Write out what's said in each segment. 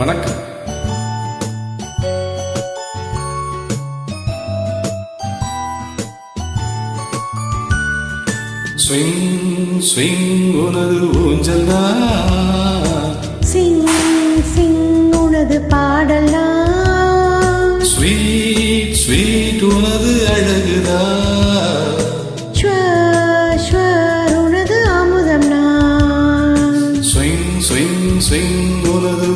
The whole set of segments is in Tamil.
வணக்கம். ஸ்விங் ஸ்விங் உனது ஊஞ்சல் சிங் சிங் உனது பாடலாம் ஸ்வீட் ஸ்வீட் உனது ஸ்வர் உனது அமுதம் நான் ஸ்விங் ஸ்விங் ஸ்விங் உனது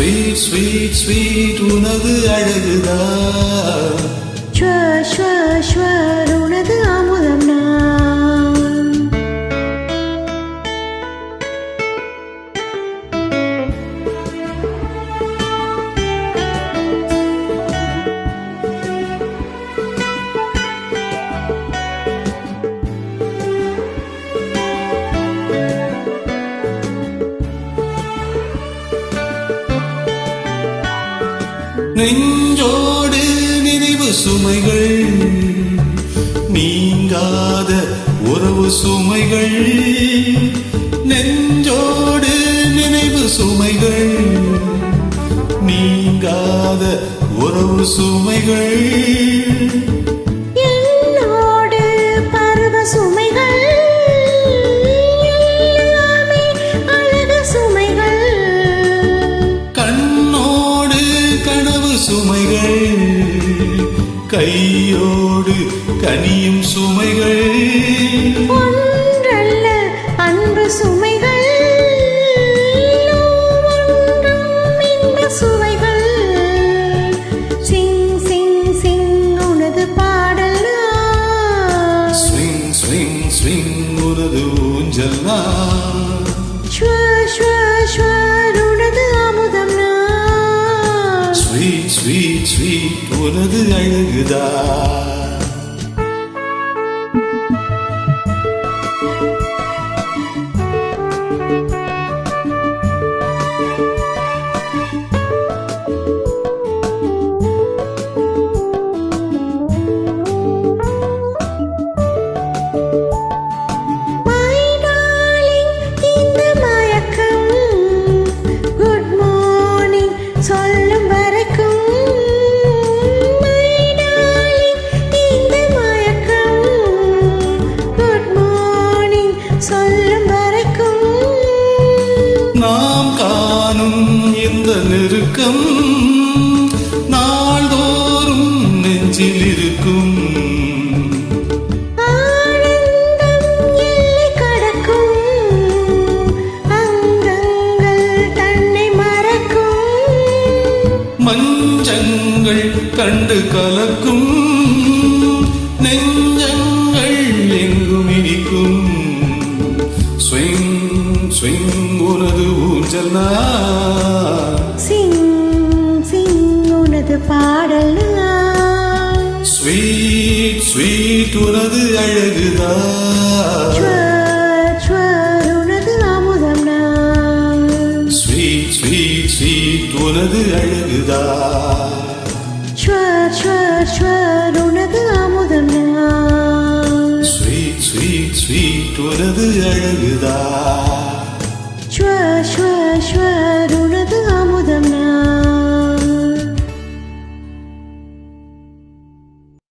ஸ்வீட் ஸ்வீட் ஸ்வீட் உனது அழகுதான். நெஞ்சோடு நினைவு சுமைகள் நீங்காத உறவு சுமைகள் நெஞ்சோடு நினைவு சுமைகள் நீங்காத உறவு சுமைகள். கையோடு கனியும் சுமைகள். ஒன்றல்ல அன்பு சுமைகள். சுவைகள். சிங் சிங் சிங் உனது பாடல். ஸ்விங் ஸ்விங் ஸ்விங் உனது ஊஞ்சல் உனது அழகுதா? நெருக்கம் நாள்தோறும் நெஞ்சில் இருக்கும். மஞ்சங்கள் கண்டு கலக்கும். நெஞ்சங்கள் எங்கும் இனிக்கும். ஸ்விங் ஸ்விங் உனது ஊஞ்சல் நான். பாடல் ஸ்வீட் ஸ்வீட் உனது அழகுதா உனது அமுதம் ஸ்வீட் ஸ்வீட் ஸ்வீட் உனது அழகுதா உனது அமுதம் ஸ்வீட் ஸ்வீட் ஸ்வீட் உனது அழகுதா ஸ்வ ஸ்வ ஸ்வ